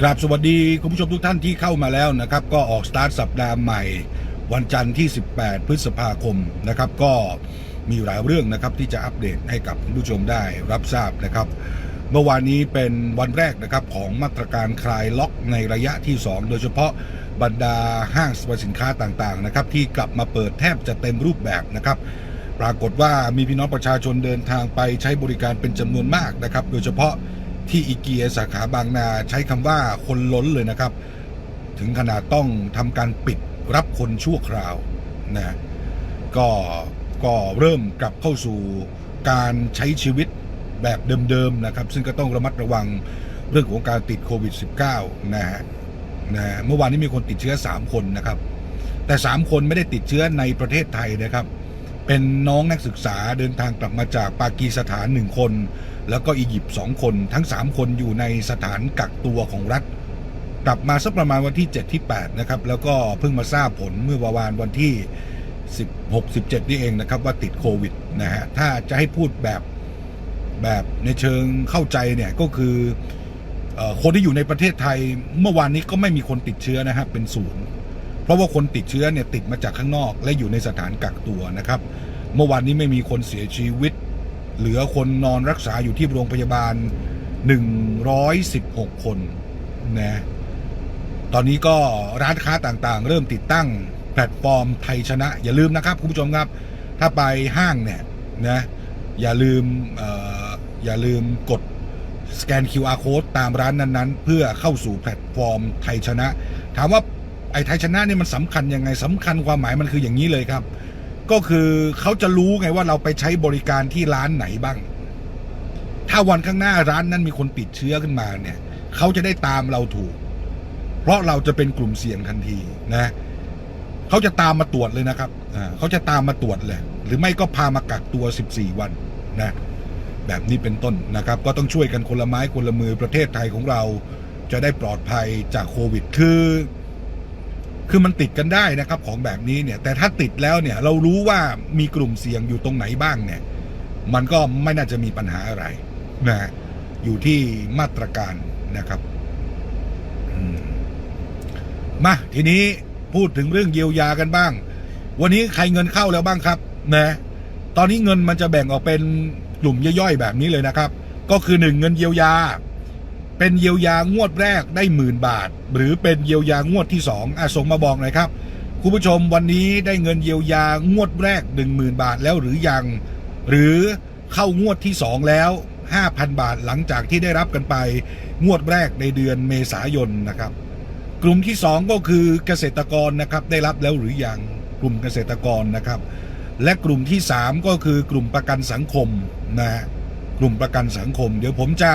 กราบสวัสดีคุณผู้ชมทุกท่านที่เข้ามาแล้วนะครับ ก็ออกสตาร์ทสัปดาห์ใหม่ วันจันทร์ที่ 18 พฤษภาคมนะครับ ก็มีหลายเรื่องนะครับที่จะอัปเดตให้กับคุณผู้ชมได้รับทราบนะครับ เมื่อวานนี้เป็นวันแรกนะครับของมาตรการคลายล็อกในระยะที่ 2 โดยเฉพาะบรรดาห้างสรรพสินค้าต่างๆนะครับที่กลับมาเปิดแทบจะเต็มรูปแบบนะครับปรากฏว่ามีพี่น้องประชาชนเดินทางไปใช้บริการเป็นจำนวนมากนะครับ โดยเฉพาะ ที่อีเกียสาขาบางนาใช้คำว่าคนล้นเลยนะครับ ถึงขนาดต้องทำการปิดรับคนชั่วคราวนะก็ก็เริ่มกลับเข้าสู่การใช้ชีวิตแบบเดิมๆนะครับ ซึ่งก็ต้องระมัดระวังเรื่องของการติดโควิด -19 นะฮะนะฮะเมื่อวานนี้มีคนติดเชื้อ 3 คนนะครับ แต่ 3 คนไม่ได้ติดเชื้อในประเทศไทยนะครับ เป็นน้องนักศึกษาเดินทางกลับมาจากปากีสถานหนึ่งคน แล้วก็อียิปต์สองคน ทั้ง 3 คนอยู่ในสถานกักตัวของรัฐ กลับมาสักประมาณวันที่ 7 ที่ 8 นะครับ แล้วก็เพิ่งมาทราบผลเมื่อประมาณวันที่ 16 17 นี่เองนะครับ ว่าติดโควิดนะฮะ ถ้าจะให้พูดแบบแบบในเชิงเข้าใจเนี่ยก็คือเอ่อคนที่อยู่ในประเทศไทยเมื่อวานนี้ก็ไม่มีคนติดเชื้อนะครับเป็นศูนย์ เพราะว่าคนติดเชื้อเนี่ยติดมาจากข้างนอก และอยู่ในสถานกักตัวนะครับ เมื่อวานนี้ไม่มีคนเสียชีวิต เหลือคนนอนรักษาอยู่ที่โรงพยาบาล 116 คนนะตอนนี้ก็ร้านค้าต่างๆ เริ่มติดตั้งแพลตฟอร์มไทยชนะ อย่าลืมนะครับคุณผู้ชมครับ ถ้าไปห้างเนี่ยนะอย่าลืมอออย่าลืมกดสแกน QR code ตามร้านนั้นๆ เพื่อเข้าสู่แพลตฟอร์มไทยชนะ ถามว่า อ้ไทยชนะนี่มันสำคัญยังไงสำคัญความหมายมันคืออย่างนี้เลยครับ ก็คือเขาจะรู้ไงว่าเราไปใช้บริการที่ร้านไหนบ้าง ถ้าวันข้างหน้าร้านนั้นมีคนติดเชื้อขึ้นมาเนี่ยเขาจะได้ตามเราถูก เพราะเราจะเป็นกลุ่มเสี่ยงทันทีนะเขาจะตามมาตรวจเลยนะครับเขาจะตามมาตรวจเลย หรือไม่ก็พามากักตัว 14 วันนะแบบนี้เป็นต้นนะครับ ก็ต้องช่วยกันคนละไม้คนละมือประเทศไทยของเราจะได้ปลอดภัยจากโควิด คือ คือมันติดกันได้นะครับของแบบนี้เนี่ย แต่ถ้าติดแล้วเนี่ยเรารู้ว่ามีกลุ่มเสี่ยงอยู่ตรงไหนบ้างเนี่ย มันก็ไม่น่าจะมีปัญหาอะไรนะอยู่ที่มาตรการนะครับมาทีนี้พูดถึงเรื่องเยียวยากันบ้าง วันนี้ใครเงินเข้าแล้วบ้างครับนะตอนนี้เงินมันจะแบ่งออกเป็นกลุ่มย่อยๆแบบนี้เลยนะครับ ก็คือหนึ่งเงินเยียวยา เป็นเยียวยางวดแรกได้หมื่นบาท หรือเป็นเยียวยางวดที่สองอะส่งมาบอกหน่อยครับคุณผู้ชมวันนี้ได้เงินเยียวยางวดแรกหนึ่งหมื่นบาทแล้วหรือยัง หรือเข้างวดที่สองแล้วห้าพันบาทหลังจากที่ได้รับกันไป งวดแรกในเดือนเมษายนนะครับ กลุ่มที่สองก็คือเกษตรกรนะครับได้รับแล้วหรือยังกลุ่มเกษตรกรนะครับ และกลุ่มที่สามก็คือกลุ่มประกันสังคมนะฮะกลุ่มประกันสังคม เดี๋ยวผมจะ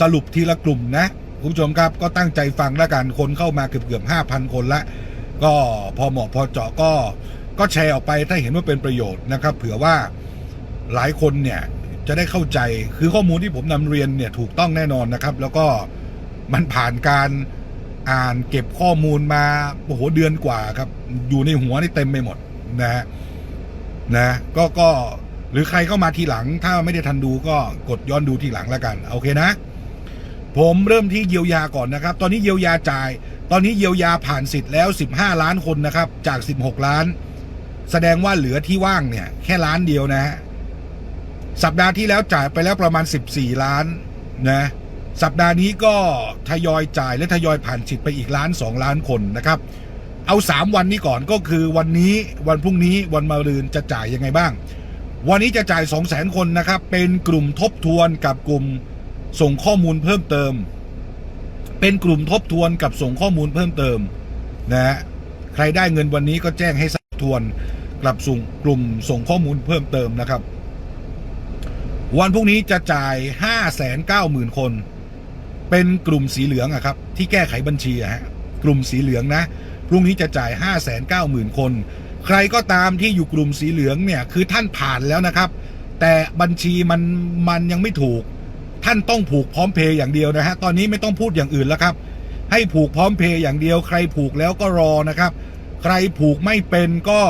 สรุปทีละกลุ่มนะคุณผู้ชมครับก็ตั้งใจฟังแล้วกันคนเข้ามาเกือบเกือบห้าพันคนละ ก็พอเหมาะพอเจาะก็ก็แชร์ออกไปถ้าเห็นว่าเป็นประโยชน์นะครับ เผื่อว่าหลายคนเนี่ยจะได้เข้าใจคือข้อมูลที่ผมนำเรียนเนี่ยถูกต้องแน่นอนนะครับ แล้วก็มันผ่านการอ่านเก็บข้อมูลมาโอ้โหเดือนกว่าครับ อยู่ในหัวนี่เต็มไปหมดนะฮะนะก็ก็หรือใครเข้ามาทีหลัง ถ้าไม่ได้ทันดูก็กดย้อนดูทีหลังแล้วกัน โอเคนะ ผมเริ่มที่เยียวยาก่อนนะครับ ตอนนี้เยียวยาจ่าย ตอนนี้เยียวยาผ่านสิทธิ์แล้ว 15 ล้านคนนะครับ จาก 16 ล้าน แสดงว่าเหลือที่ว่างเนี่ย แค่ล้านเดียวนะฮะ สัปดาห์ที่แล้วจ่ายไปแล้วประมาณ 14 ล้านนะ สัปดาห์นี้ก็ทยอยจ่ายและทยอยผ่านสิทธิ์ไปอีกล้าน 2 ล้านคนนะครับ เอา 3 วันนี้ก่อนก็คือวันนี้วันพรุ่งนี้วันมะรืนจะจ่ายยังไงบ้าง วันนี้จะจ่าย 2 0 0 0 0 0 คนนะครับ เป็นกลุ่มทบทวนกับกลุ่ม ส่งข้อมูลเพิ่มเติม เป็นกลุ่มทบทวนกับส่งข้อมูลเพิ่มเติมนะฮะใครได้เงินวันนี้ก็แจ้งให้ทบทวนกลับส่งกลุ่มส่งข้อมูลเพิ่มเติมนะครับ วันพรุ่งนี้จะจ่าย5 9 0 0 0 0 คน เป็นกลุ่มสีเหลืองอะครับ ที่แก้ไขบัญชีอะฮะกลุ่มสีเหลืองนะพรุ่งนี้จะจ่าย 5 9 0 0 0 0 คน ใครก็ตามที่อยู่กลุ่มสีเหลืองเนี่ยคือท่านผ่านแล้วนะครับ แต่บัญชีมันมันยังไม่ถูก ท่านต้องผูกพร้อมเพย์อย่างเดียวนะฮะตอนนี้ไม่ต้องพูดอย่างอื่นแล้วครับ ให้ผูกพร้อมเพย์อย่างเดียว ใครผูกแล้วก็รอนะครับ ใครผูกไม่เป็นก็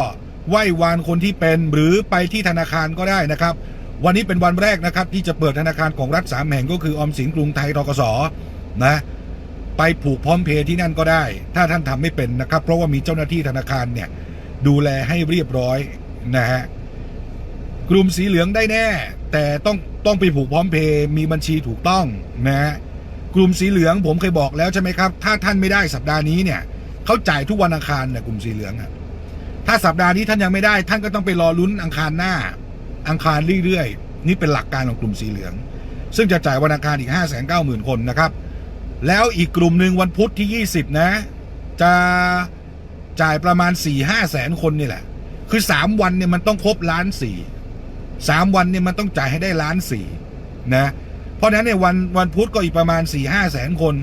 ไหว้วานคนที่เป็นหรือไปที่ธนาคารก็ได้นะครับ วันนี้เป็นวันแรกนะครับ ที่จะเปิดธนาคารของรัฐสามแห่งก็คือออมสินกรุงไทยทกสนะไปไปผูกพร้อมเพย์ที่นั่นก็ได้ ถ้าท่านทำไม่เป็นนะครับ เพราะว่ามีเจ้าหน้าที่ธนาคารเนี่ยดูแลให้เรียบร้อยนะฮะ กลุ่มสีเหลืองได้แน่ แต่ต้องต้องไปผูกพร้อมเพย์มีบัญชีถูกต้องนะฮะกลุ่มสีเหลืองผมเคยบอกแล้วใช่ไหมครับ ถ้าท่านไม่ได้สัปดาห์นี้เนี่ยเขาจ่ายทุกวันอังคารเนี่ยกลุ่มสีเหลืองอะถ้าสัปดาห์นี้ท่านยังไม่ได้ ท่านก็ต้องไปรอลุ้นอังคารหน้า อังคารเรื่อยๆนี่เป็นหลักการของกลุ่มสีเหลือง ซึ่งจะจ่ายวันอังคารอีก 5 9 0 0 0 0 คนนะครับ แล้วอีกกลุ่มหนึ่งวันพุธที่ 20 นะ จะจ่ายประมาณ 4 5แสนคนนี่แหละ คือ 3 วันเนี่ยมันต้องครบล้านสี่ สามวันเนี่ยมันต้องจ่ายให้ได้ล้านสี่นะ เพราะฉะนั้นเนี่ยวันวันพุธก็อีกประมาณ4 5แสนคน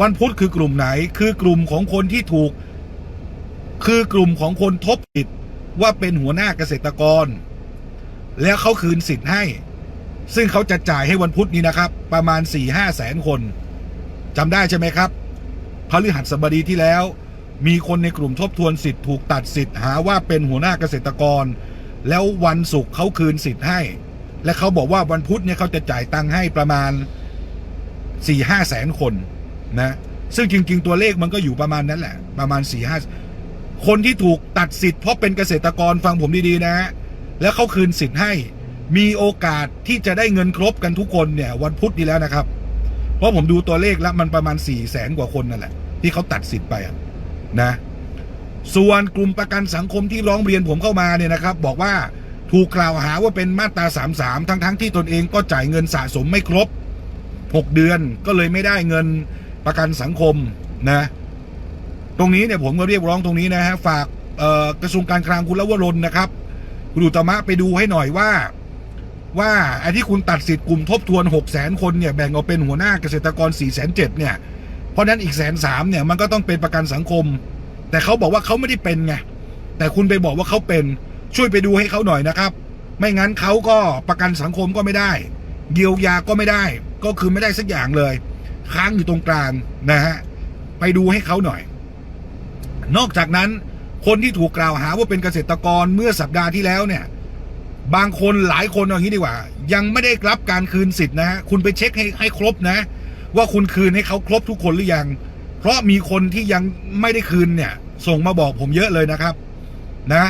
วันพุธคือกลุ่มไหน คือกลุ่มของคนที่ถูก คือกลุ่มของคนทบสิทธิ์ว่าเป็นหัวหน้าเกษตรกร แล้วเขาคืนสิทธิ์ให้ ซึ่งเขาจะจ่ายให้วันพุธนี้นะครับ ประมาณ4 5แสนคนจำได้ใช่ไหมครับพฤหัสบดีที่แล้ว มีคนในกลุ่มทบทวนสิทธิ์ถูกตัดสิทธิ์หาว่าเป็นหัวหน้าเกษตรกร แล้ววันศุกร์เขาคืนสิทธิ์ให้ และเขาบอกว่าวันพุธเนี่ยเขาจะจ่ายตังค์ให้ประมาณ4 5แสนคนนะซึ่งจริง ๆ ตัวเลขมันก็อยู่ประมาณนั้นแหละ ประมาณ4 5คนที่ถูกตัดสิทธิ์เพราะเป็นเกษตรกรฟังผมดีๆนะฮะแล้วเขาคืนสิทธิ์ให้ มีโอกาสที่จะได้เงินครบกันทุกคนเนี่ย วันพุธนี้แล้วนะครับ เพราะผมดูตัวเลขแล้วมันประมาณ4ี่แสนกว่าคนนั่นแหละ ที่เขาตัดสิทธิ์ไปนะ ส่วนกลุ่มประกันสังคมที่ร้องเรียนผมเข้ามาเนี่ยนะครับ บอกว่าถูกกล่าวหาว่าเป็นมาตรา 33 ทั้งๆทที่ตนเองก็จ่ายเงินสะสมไม่ครบ 6 เดือนก็เลยไม่ได้เงินประกันสังคมนะ ตรงนี้เนี่ยผมก็เรียกร้องตรงนี้นะฮะฝากกระทรวงการคลังคุณละวรนนะครับคุณอุตมะไปดูให้หน่อยว่า ว่าไอ้ที่คุณตัดสิทธิ์กลุ่มทบทวน 6 0 0 0 0คนเนี่ยแบ่งออกเป็นหัวหน้าเกษตรกร4 7 0 0 0เเนี่ย เพราะนั้นอีกแสนสามเนี่ยมันก็ต้องเป็นประกันสังคม แต่เขาบอกว่าเขาไม่ได้เป็นไงแต่คุณไปบอกว่าเขาเป็น ช่วยไปดูให้เขาหน่อยนะครับ ไม่งั้นเขาก็ประกันสังคมก็ไม่ได้ เยียวยาก็ไม่ได้ ก็คือไม่ได้สักอย่างเลย ค้างอยู่ตรงกลางนะฮะไปดูให้เขาหน่อย นอกจากนั้นคนที่ถูกกล่าวหาว่าเป็นเกษตรกรเมื่อสัปดาห์ที่แล้วเนี่ย บางคนหลายคนเอาอย่างนี้ดีกว่า ยังไม่ได้รับการคืนสิทธิ์นะฮะคุณไปเช็คให้ให้ครบนะ ว่าคุณคืนให้เขาครบทุกคนหรือยัง เพราะมีคนที่ยังไม่ได้คืนเนี่ย ส่งมาบอกผมเยอะเลยนะครับ นะ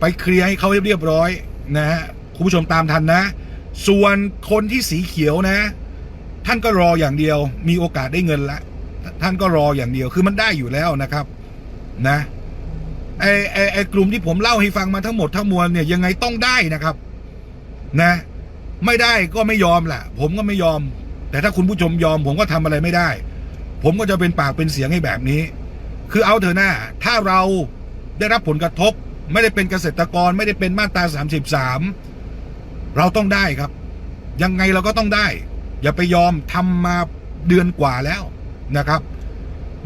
ไปเคลียร์ให้เขาเรียบร้อยนะฮะคุณผู้ชมตามทันนะ ส่วนคนที่สีเขียวนะ ท่านก็รออย่างเดียว มีโอกาสได้เงินละท่านก็รออย่างเดียวคือมันได้อยู่แล้วนะครับ นะไอไอไอกลุ่มที่ผมเล่าให้ฟังมาทั้งหมดทั้งมวลเนี่ยยังไงต้องได้นะครับ นะ ไม่ได้ก็ไม่ยอมแหละผมก็ไม่ยอม แต่ถ้าคุณผู้ชมยอม ผมก็ทำอะไรไม่ได้ ผมก็จะเป็นปากเป็นเสียงให้แบบนี้ คือเอาเถอะหน้า ถ้าเราได้รับผลกระทบ ไม่ได้เป็นเกษตรกรไม่ได้เป็นมาตราสามสิบสามเราต้องได้ครับ ยังไงเราก็ต้องได้ อย่าไปยอมทำมาเดือนกว่าแล้วนะครับ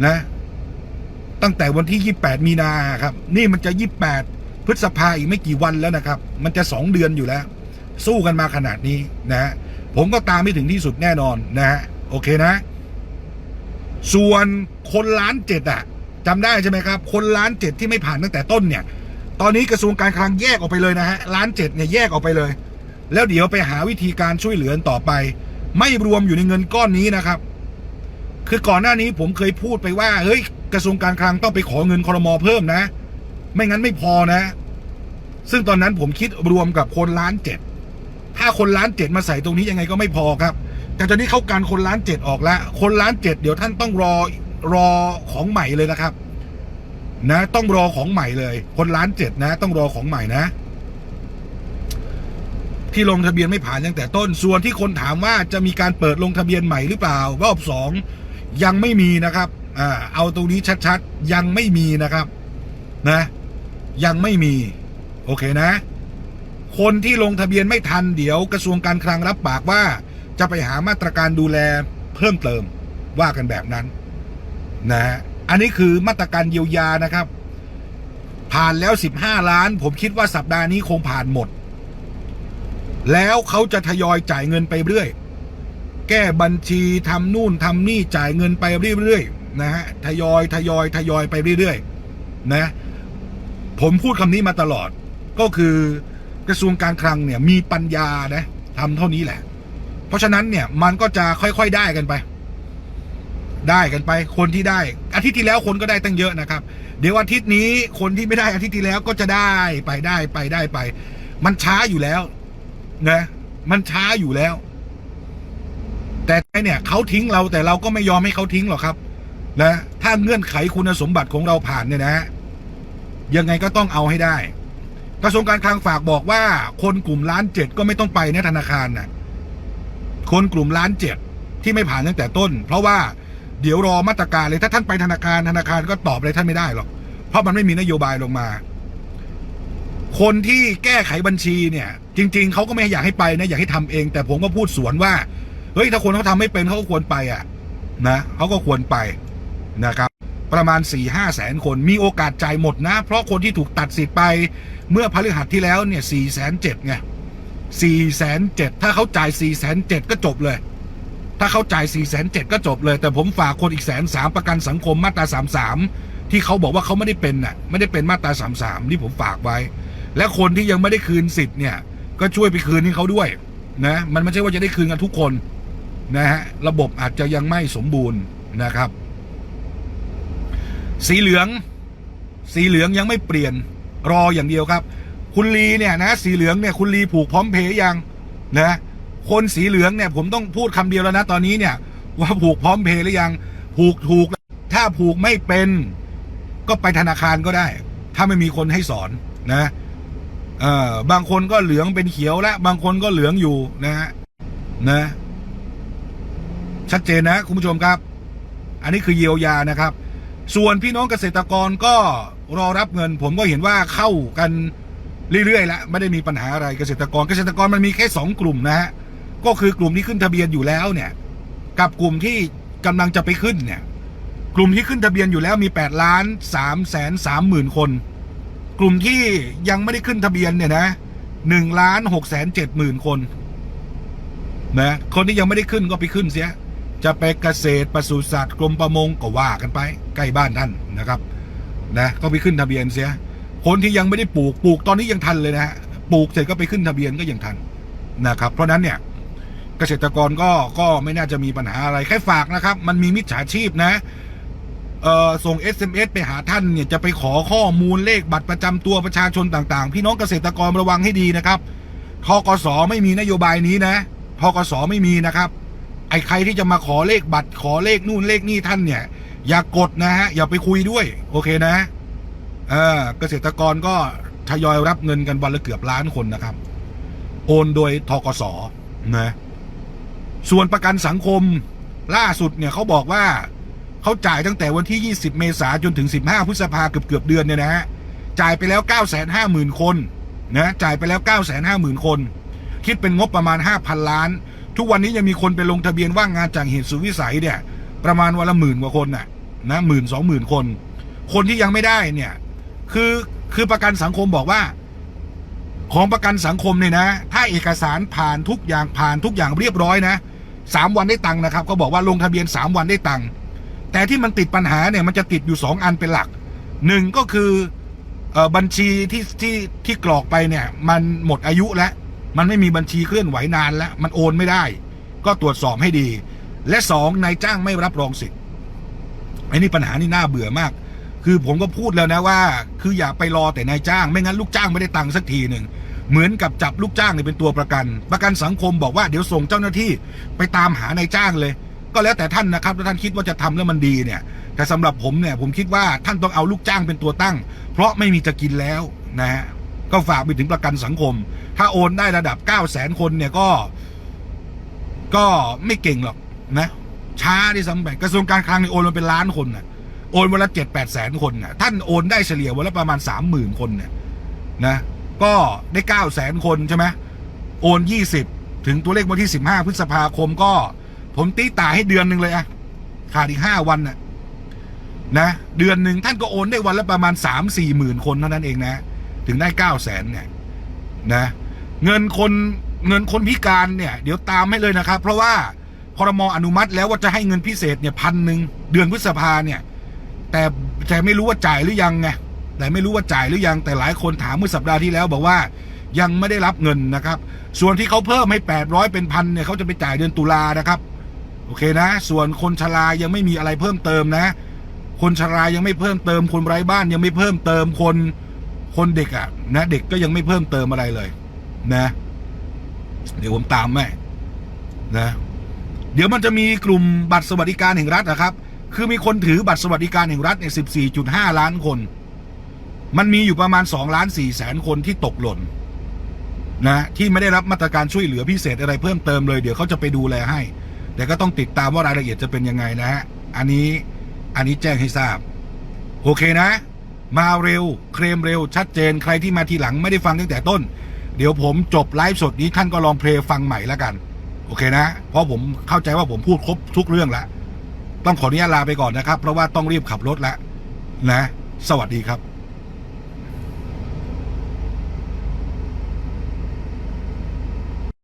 นะ ตั้งแต่วันที่ 28 มีนาครับ นี่มันจะ 28 พฤษภาอีกไม่กี่วันแล้วนะครับ มันจะ 2 เดือนอยู่แล้ว สู้กันมาขนาดนี้นะฮะผมก็ตามไม่ถึงที่สุดแน่นอนนะฮะโอเคนะ ส่วนคนล้านเจ็ดอะจำได้ใช่ไหมครับ คนล้านเจ็ดที่ไม่ผ่านตั้งแต่ต้นเนี่ย ตอนนี้กระทรวงการคลังแยกออกไปเลยนะฮะล้านเจ็ดเนี่ยแยกออกไปเลย แล้วเดี๋ยวไปหาวิธีการช่วยเหลือต่อไป ไม่รวมอยู่ในเงินก้อนนี้นะครับ คือก่อนหน้านี้ผมเคยพูดไปว่าเฮ้ยกระทรวงการคลังต้องไปขอเงินคอรมอเพิ่มนะ ไม่งั้นไม่พอนะ ซึ่งตอนนั้นผมคิดรวมกับคนล้านเจ็ดถ้าคนล้านเจ็ดมาใส่ตรงนี้ยังไงก็ไม่พอครับ แต่ตอนนี้เข้าการคนล้านเจ็ดออกแล้ว คนล้านเจ็ดเดี๋ยวท่านต้องรอรอของใหม่เลยนะครับ นะ ต้องรอของใหม่เลย คนล้านเจ็ดนะ ต้องรอของใหม่นะ ที่ลงทะเบียนไม่ผ่านตั้งแต่ต้นส่วนที่คนถามว่าจะมีการเปิดลงทะเบียนใหม่หรือเปล่ารอบสองยังไม่มีนะครับอ่าเอาตรงนี้ชัดๆ ยังไม่มีนะครับ นะ ยังไม่มี โอเคนะ คนที่ลงทะเบียนไม่ทันเดี๋ยวกระทรวงการคลังรับปากว่า จะไปหามาตรการดูแลเพิ่มเติมว่ากันแบบนั้นนะฮะอันนี้คือมาตรการเยียวยานะครับ ผ่านแล้ว 15 ล้าน ผมคิดว่าสัปดาห์นี้คงผ่านหมด แล้วเขาจะทยอยจ่ายเงินไปเรื่อย แก้บัญชีทำนู่นทำนี่จ่ายเงินไปเรื่อยๆนะฮะทยอยทยอยทยอยไปเรื่อยๆนะผมพูดคำนี้มาตลอดก็คือกระทรวงการคลังเนี่ยมีปัญญานะทำเท่านี้แหละ เพราะฉะนั้นเนี่ยมันก็จะค่อยๆได้กันไป ได้กันไป คนที่ได้ อาทิตย์ที่แล้วคนก็ได้ตั้งเยอะนะครับ เดี๋ยวอาทิตย์นี้คนที่ไม่ได้อาทิตย์ที่แล้วก็จะได้ไปได้ไปได้ไป มันช้าอยู่แล้วนะมันช้าอยู่แล้ว แต่เนี่ยเขาทิ้งเราแต่เราก็ไม่ยอมให้เขาทิ้งหรอกครับนะถ้าเงื่อนไขคุณสมบัติของเราผ่านเนี่ยนะ ยังไงก็ต้องเอาให้ได้กระทรวงการคลังฝากบอกว่า คนกลุ่มล้านเจ็ดก็ไม่ต้องไปนะธนาคารนะ คนกลุ่มล้านเจ็ดที่ไม่ผ่านตั้งแต่ต้น เพราะว่าเดี๋ยวรอมาตรการเลยถ้าท่านไปธนาคารธนาคารก็ตอบอะไรท่านไม่ได้หรอก เพราะมันไม่มีนโยบายลงมา คนที่แก้ไขบัญชีเนี่ย จริง ๆเขาก็ไม่อยากให้ไปนะอยากให้ทำเอง แต่ผมก็พูดสวนว่าเฮ้ยถ้าคนเขาทำไม่เป็นเขาก็ควรไปอะนะเขาก็ควรไปนะครับ ประมาณ4ี่ห้าแสนคนมีโอกาสจ่ายหมดนะ เพราะคนที่ถูกตัดสิทธิ์ไปเมื่อพฤหัสที่แล้วเนี่ยสี่แสนเจ็ดไง สี่แสนเจ็ดถ้าเขาจ่ายสี่แสนเจ็ดก็จบเลย ถ้าเขาจ่ายสี่แสนเจ็ดก็จบเลย แต่ผมฝากคนอีกแสนสามประกันสังคมมาตราสามสามที่เขาบอกว่าเขาไม่ได้เป็นน่ะ ไม่ได้เป็นมาตราสามสามที่ผมฝากไว้ และคนที่ยังไม่ได้คืนสิทธิ์เนี่ย ก็ช่วยไปคืนให้เขาด้วยนะ มันไม่ใช่ว่าจะได้คืนกันทุกคนนะฮะ ระบบอาจจะยังไม่สมบูรณ์นะครับ สีเหลือง สีเหลืองยังไม่เปลี่ยนรออย่างเดียวครับ คุณลีเนี่ยนะสีเหลืองเนี่ยคุณลีผูกพร้อมเพย์ยังนะคนสีเหลืองเนี่ยผมต้องพูดคำเดียวแล้วนะตอนนี้เนี่ย ว่าผูกพร้อมเพย์หรือยัง ผูกถูก ถ้าผูกไม่เป็น ก็ไปธนาคารก็ได้ ถ้าไม่มีคนให้สอนนะเออบางคนก็เหลืองเป็นเขียวแล้ว บางคนก็เหลืองอยู่นะฮะนะ ชัดเจนนะคุณผู้ชมครับ อันนี้คือเยียวยานะครับ ส่วนพี่น้องเกษตรกรก็รอรับเงิน ผมก็เห็นว่าเข้ากัน เรื่อยๆแล้วไม่ได้มีปัญหาอะไรเกษตรกรเกษตรกรมันมีแค่สองกลุ่มนะฮะก็คือกลุ่มที่ขึ้นทะเบียนอยู่แล้วเนี่ย กับกลุ่มที่กำลังจะไปขึ้นเนี่ย กลุ่มที่ขึ้นทะเบียนอยู่แล้วมี8ล้าน3แสน3หมื่นคน กลุ่มที่ยังไม่ได้ขึ้นทะเบียนเนี่ยนะ1ล้าน6แสน7หมื่นคนนะคนที่ยังไม่ได้ขึ้นก็ไปขึ้นเสีย จะไปเกษตรปศุสัตว์กรมประมงก็ว่ากันไปใกล้บ้านท่านนะครับนะก็ไปขึ้นทะเบียนเสีย คนที่ยังไม่ได้ปลูกปลูกตอนนี้ยังทันเลยนะฮะปลูกเสร็จก็ไปขึ้นทะเบียนก็ยังทันนะครับ เพราะนั้นเนี่ยเกษตรกรก็ก็ไม่น่าจะมีปัญหาอะไรแค่ฝากนะครับ มันมีมิจฉาชีพนะเอ่อส่ง SMS ไปหาท่านเนี่ยจะไปขอข้อมูลเลขบัตรประจำตัวประชาชนต่างๆ พี่น้องเกษตรกรระวังให้ดีนะครับทกสไม่มีนโยบายนี้นะทกสไม่มีนะครับ ไอ้ใครที่จะมาขอเลขบัตรขอเลขนู่นเลขนี่ท่านเนี่ย อย่ากดนะฮะอย่าไปคุยด้วย โอเคนะ เออเกษตรกรก็ทยอยรับเงินกันวันละเกือบล้านคนนะครับ โอนโดยทกสนะส่วนประกันสังคมล่าสุดเนี่ยเขาบอกว่าเขาจ่ายตั้งแต่วันที่ 20 เมษายนจนถึง 15 พฤษภาเกือบเกือบเดือนเนี่ยนะฮะจ่ายไปแล้ว 950,000 คนนะจ่ายไปแล้ว 950,000 คน คิดเป็นงบประมาณ 5,000 ล้าน ทุกวันนี้ยังมีคนไปลงทะเบียนว่างงานจากเหตุสุวิสัยเนี่ย ประมาณวันละหมื่นกว่าคนน่ะนะหมื่นสองหมื่นคน คนที่ยังไม่ได้เนี่ย คือคือประกันสังคมบอกว่า ของประกันสังคมเนี่ยนะ ถ้าเอกสารผ่านทุกอย่างผ่านทุกอย่างเรียบร้อยนะสามวันได้ตังค์นะครับ ก็บอกว่าลงทะเบียนสามวันได้ตังค์แต่ที่มันติดปัญหาเนี่ยมันจะติดอยู่สองอันเป็นหลักหนึ่งก็คืออบัญชีที่ที่ที่กรอกไปเนี่ย มันหมดอายุแล้ว มันไม่มีบัญชีเคลื่อนไหวนานแล้ว มันโอนไม่ได้ ก็ตรวจสอบให้ดี และสองนายจ้างไม่รับรองสิทธิ์ไอ้นี่ปัญหานี่น่าเบื่อมาก คือผมก็พูดแล้วนะว่า คืออย่าไปรอแต่นายจ้าง ไม่งั้นลูกจ้างไม่ได้ตังค์สักทีหนึ่งเหมือนกับจับลูกจ้างเนี่ยเป็นตัวประกัน ประกันสังคมบอกว่าเดี๋ยวส่งเจ้าหน้าที่ไปตามหานายจ้างเลย ก็แล้วแต่ท่านนะครับถ้าท่านคิดว่าจะทำแล้วมันดีเนี่ย แต่สำหรับผมเนี่ยผมคิดว่าท่านต้องเอาลูกจ้างเป็นตัวตั้ง เพราะไม่มีจะกินแล้วนะฮะก็ฝากไปถึงประกันสังคม ถ้าโอนได้ระดับ 9 0 0แสนคนเนี่ยก็ ก็ไม่เก่งหรอกนะ ช้าที่สำคัญกระทรวงการคลังเนี่ยโอนมาเป็นล้านคนน่ะ โอนวันละเจ็ดแปดแสนคนน่ะท่านโอนได้เฉลี่ยวันละประมาณสามหมื่นคนเนี่ยนะ ก็ได้เก้าแสนคนใช่ไหมโอนยี่สิบถึงตัวเลขวันที่สิบห้าพฤษภาคมก็ ผมตีตาให้เดือนหนึ่งเลยอะขาดอีกห้าวันน่ะนะเดือนหนึ่งท่านก็โอนได้วันละประมาณสามสี่หมื่นคนเท่านั้นเองนะ ถึงได้เก้าแสนเนี่ยนะ เงินคนเงินคนพิการเนี่ย เดี๋ยวตามให้เลยนะครับ เพราะว่าพรมอนุมัติแล้วว่าจะให้เงินพิเศษเนี่ยพันหนึ่งเดือนพฤษภาเนี่ย แต่แต่ไม่รู้ว่าจ่ายหรือยังไงแต่ไม่รู้ว่าจ่ายหรือยัง แต่หลายคนถามเมื่อสัปดาห์ที่แล้วบอกว่ายังไม่ได้รับเงินนะครับ ส่วนที่เขาเพิ่มให้แปดร้อยเป็นพันเนี่ยเขาจะไปจ่ายเดือนตุลานะครับ โอเคนะ ส่วนคนชรายังไม่มีอะไรเพิ่มเติมนะ คนชรายังไม่เพิ่มเติม คนไร้บ้านยังไม่เพิ่มเติมคนคนเด็กอะ่ะนะเด็กก็ยังไม่เพิ่มเติมอะไรเลย นะ เดี๋ยวผมตามแม่นะ เดี๋ยวมันจะมีกลุ่มบัตรสวัสดิการแห่งรัฐนะครับ คือมีคนถือบัตรสวัสดิการแห่งรัฐเนี่ย14.5 ล้านคน มันมีอยู่ประมาณ 2 ล้าน4แสนคนที่ตกหล่นนะที่ไม่ได้รับมาตรการช่วยเหลือพิเศษอะไรเพิ่มเติมเลยเดี๋ยวเขาจะไปดูแลให้ แต่ก็ต้องติดตามว่ารายละเอียดจะเป็นยังไงนะฮะอันนี้อันนี้แจ้งให้ทราบ โอเคนะ มาเร็ว เคลมเร็ว ชัดเจนใครที่มาทีหลังไม่ได้ฟังตั้งแต่ต้น เดี๋ยวผมจบไลฟ์สดนี้ท่านก็ลองเพลงฟังใหม่แล้วกัน โอเคนะ เพราะผมเข้าใจว่าผมพูดครบทุกเรื่องแล้ว ต้องขออนุญาตลาไปก่อนนะครับ เพราะว่าต้องรีบขับรถแล้วนะ สวัสดีครับ